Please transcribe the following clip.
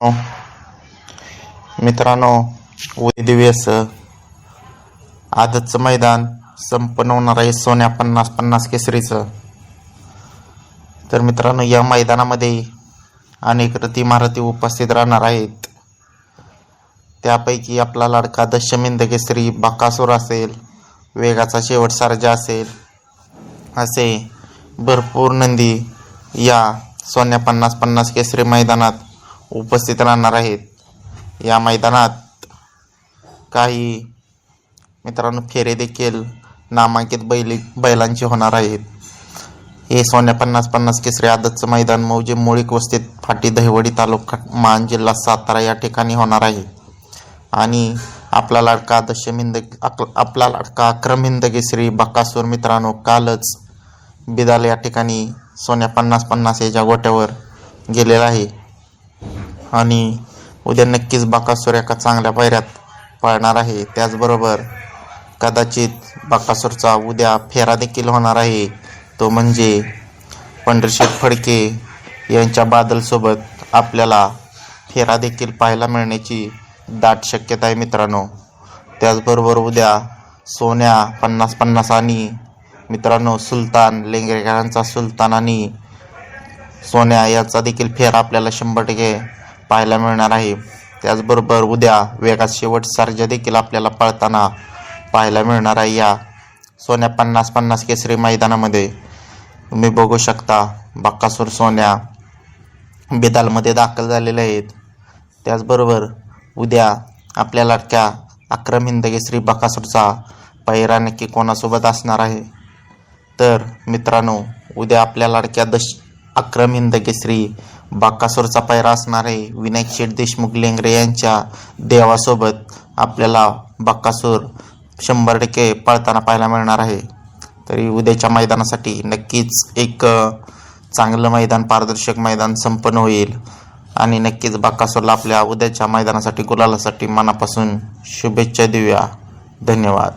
हो. मित्रांनो उद्या दिवस आजचं मैदान संपन्न होणार आहे सोन्या पन्नास पन्नास केसरीचं. तर मित्रांनो या मैदानामध्ये अनेक रती महारथी उपस्थित राहणार आहेत. त्यापैकी आपला लाडका दशमिंद केसरी बाकासूर असेल वेगाचा शेवट सारजा असेल असे भरपूर नंदी या सोन्या पन्नास पन्नास केसरी मैदानात उपस्थित राहणार आहेत. या मैदानात काही मित्रांनो फेरे देखील नामांकित बैली बैलांचे होणार आहेत. हे सोन्या पन्नास पन्नास केसरी आदतचं मैदान मौजे मुळीक वस्तीत फाटी दहिवडी तालुका मान जिल्हा सातारा या ठिकाणी होणार आहे. आणि आपला लाडका दशमिंद आप- आपला लाडका अक्रमिंद केसरी बकासूर मित्रांनो कालच बिदाल या ठिकाणी सोन्या पन्नास पन्नास याच्या गोट्यावर गेलेला आहे. आणि उद्या नक्कीच बाकासूर एका चांगल्या पायऱ्यात पळणार आहे. त्याचबरोबर कदाचित बाकासूरचा उद्या फेरा देखील होणार आहे. तो म्हणजे पंढरशेठ फडके यांच्या बादलसोबत आपल्याला फेरा देखील पाहायला मिळण्याची दाट शक्यता आहे मित्रांनो. त्याचबरोबर उद्या सोन्या पन्नास पन्नास आणि मित्रांनो सुलतान लेंगरेकरांचा सुलतान आणि सोन्या याचा देखील फेरा आपल्याला शंभर टक्के पाहायला मिळणार आहे. त्याचबरोबर उद्या वेगात शेवट सारजा देखील आपल्याला पळताना पाहायला मिळणार आहे या सोन्या पन्नास पन्नास केसरी मैदानामध्ये. तुम्ही बघू शकता बक्कासूर सोन्या बेदालमध्ये दाखल झालेले आहेत. त्याचबरोबर उद्या आपल्या लाडक्या अक्रम हिंद केसरी बकासूरचा पहिरा नक्की कोणासोबत असणार आहे? तर मित्रांनो उद्या आपल्या लाडक्या दश अक्रम हिंद केसरी बाकासूरचा पैरा असणारे विनायक शेठ देशमुख लेंगरे यांच्या देवासोबत आपल्याला बाकासूर शंभर टक्के पळताना पाहायला मिळणार आहे. तरी उद्याच्या मैदानासाठी नक्कीच एक चांगलं मैदान पारदर्शक मैदान संपन्न होईल. आणि नक्कीच बाकासूरला आपल्या उद्याच्या मैदानासाठी गुलालासाठी मनापासून शुभेच्छा देऊया. धन्यवाद.